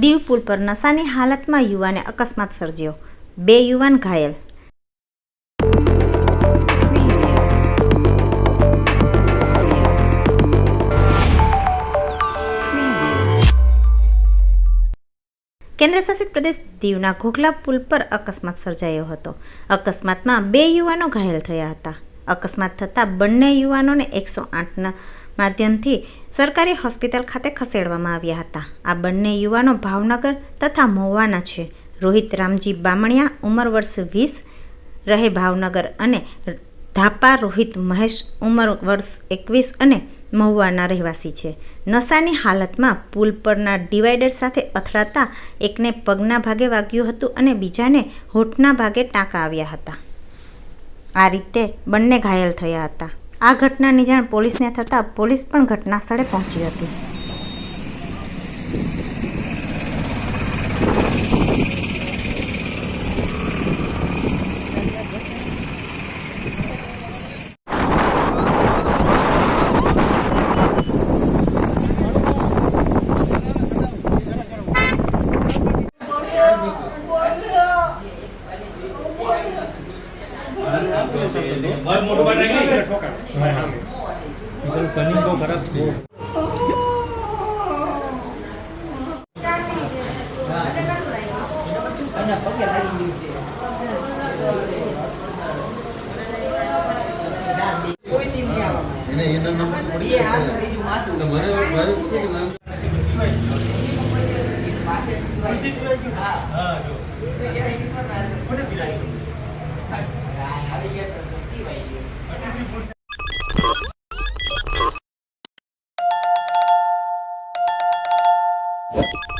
દીવ પુલ પર નશાની હાલતમાં યુવાને અકસ્માત સર્જ્યો. બે યુવાન ઘાયલ. કેન્દ્રશાસિત પ્રદેશ દીવના ઘોઘલા પુલ પર અકસ્માત સર્જાયો હતો. અકસ્માતમાં બે યુવાનો ઘાયલ થયા હતા. અકસ્માત થતાં બંને યુવાનોને એકસો આઠના માધ્યમથી સરકારી હોસ્પિટલ ખાતે ખસેડવામાં આવ્યા હતા. આ બંને યુવાનો ભાવનગર તથા મહુવાના છે. રોહિત રામજી બામણિયા ઉંમર વર્ષ વીસ, રહે ભાવનગર અને ધાપા રોહિત મહેશ ઉંમર વર્ષ એકવીસ અને મહુવાના રહેવાસી છે. નશાની હાલતમાં પુલ પરના ડિવાઈડર સાથે અથડાતા એકને પગના ભાગે વાગ્યું હતું અને બીજાને હોઠના ભાગે ટાંકા આવ્યા હતા. આ રીતે બંને ઘાયલ થયા હતા. આ ઘટનાની જાણ પોલીસને થતાં પોલીસ પણ ઘટના સ્થળે પહોંચી હતી. કનિંગ બહુ ખરાબ છે હા, જો. Thank you.